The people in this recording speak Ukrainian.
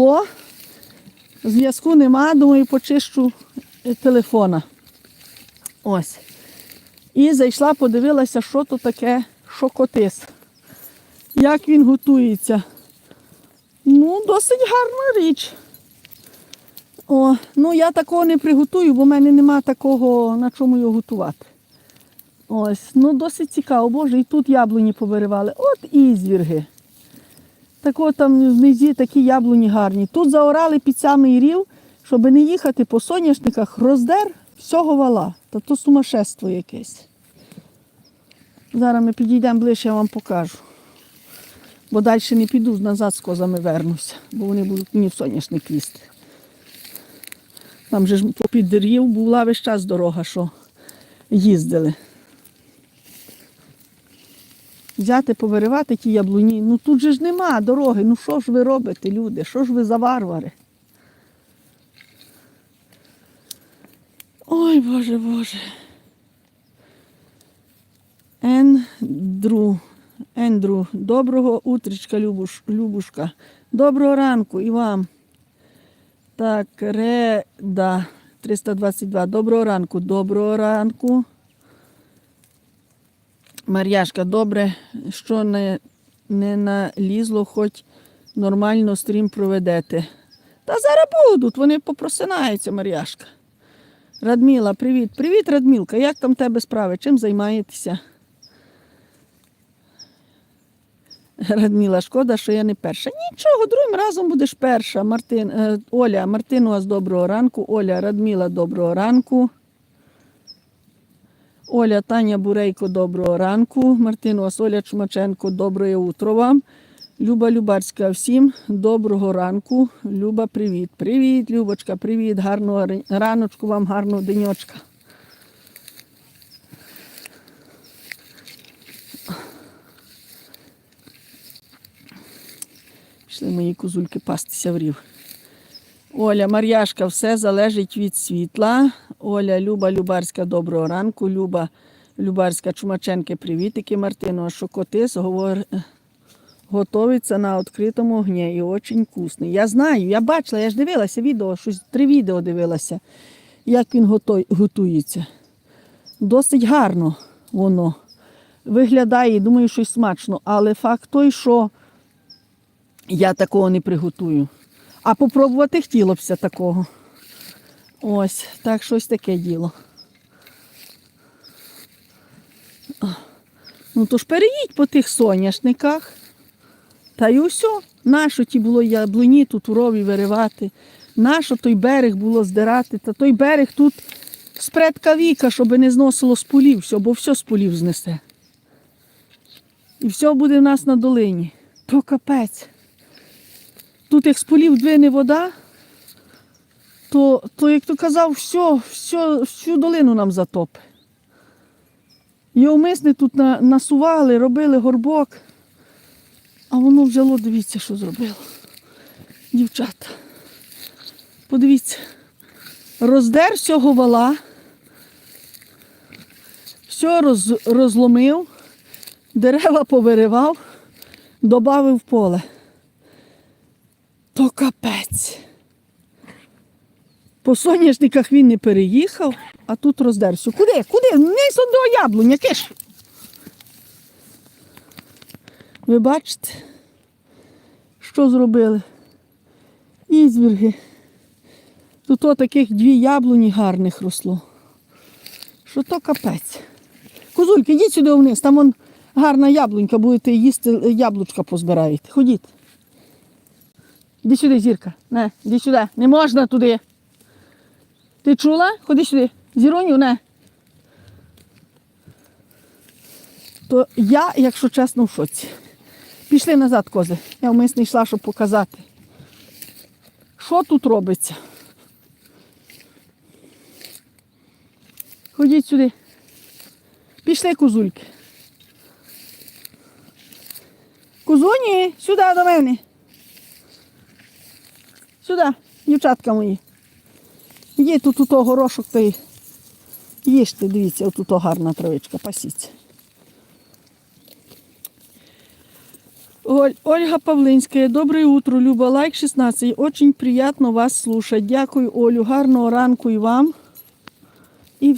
О, зв'язку нема, думаю, почищу е, телефона. Ось. І зайшла, подивилася, що то таке шокотис. Як він готується. Ну, досить гарна річ. О, ну я такого не приготую, бо в мене нема такого, на чому його готувати. Ось, ну досить цікаво, боже, і тут яблуні повиривали. От і звірги. Так от там внизі такі яблуні гарні. Тут заорали під самий рів, щоб не їхати по соняшниках, роздер всього вала. Та то сумасшество якесь. Зараз ми підійдемо ближче, я вам покажу. Бо далі не піду, назад з козами вернуся, бо вони будуть мені в соняшник лізти. Там же ж попід рів була весь час дорога, що їздили. Взяти, повиривати ті яблуні. Ну тут же ж нема дороги. Ну що ж ви робите, люди? Що ж ви за варвари? Ой, Боже, Боже. Ендру. Ендру, доброго утрічка, Любуш, Любушка. Доброго ранку і вам. Так, Реда 322. Доброго ранку. Доброго ранку. Мар'яшка, добре, що не, не налізло, хоч нормально стрім проведете. Та зараз будуть, вони попросинаються, Мар'яшка. Радміла, привіт. Привіт, Радмілка. Як там тебе справи? Чим займаєтеся? Радміла, шкода, що я не перша. Нічого, другим разом будеш перша. Мартин, е, Оля, Мартин, у вас доброго ранку. Оля, Радміла, доброго ранку. Оля, Таня Бурейко, доброго ранку. Мартин, у вас Оля Чумаченко, доброе утро вам. Люба Любарська, всім доброго ранку. Люба, привіт. Привіт, Любочка, привіт. Гарного раночку вам, гарного денечка. Пішли мої козульки пастися в рів. Оля, Мар'яшка, все залежить від світла. Оля, Люба, Любарська, доброго ранку. Люба, Любарська, Чумаченки, привітики. Мартину, а що котис говор... готовиться на відкритому огні і очень вкусний. Я знаю, я бачила, я ж дивилася відео, щось три відео дивилася, як він гото- готується. Досить гарно воно виглядає, думаю, щось смачно, але факт той, що я такого не приготую. А попробувати хотілося б такого. Ось, так щось таке діло. Ну то ж переїдь по тих соняшниках. Та й усе. Нащо ті було яблуні тут у рові виривати? Нащо той берег було здирати? Та той берег тут спредка віка, щоб не зносило з полів все, бо все з полів знесе. І все буде в нас на долині. То капець. Тут як з полів двине вода, то, то як то казав, все, все, всю долину нам затопить. І умисне тут на, насували, робили горбок, а воно взяло, дивіться, що зробило. Дівчата. Подивіться, роздер всього вала, все роз, розломив, дерева повиривав, додав поле. То капець. По соняшниках він не переїхав, а тут роздерся. Куди? Куди? Вниз до яблуня, киш. Ви бачите, що зробили? Ізвірги. Тут о таких дві яблуні гарних росло. Що то капець. Козульки, йдіть сюди вниз, там вон гарна яблунька, будете їсти, яблучка позбираєте. Ходіть. Іди сюди, зірка. Не, іди сюди. Не можна туди. Ти чула? Ходи сюди. Зіроню, не. То я, якщо чесно, в шоці. Пішли назад, кози. Я вмисно йшла, щоб показати. Що тут робиться? Ходіть сюди. Пішли козульки. Кузуні, сюди до мене. Сюди, дівчатка мої. Є тут у того горошок, то й їжте, дивіться, отут гарна травичка, пасіться. Оль- Ольга Павлинська, доброе утро, Люба, лайк 16. Очень приятно вас слушать. Дякую, Олю. Гарного ранку і вам.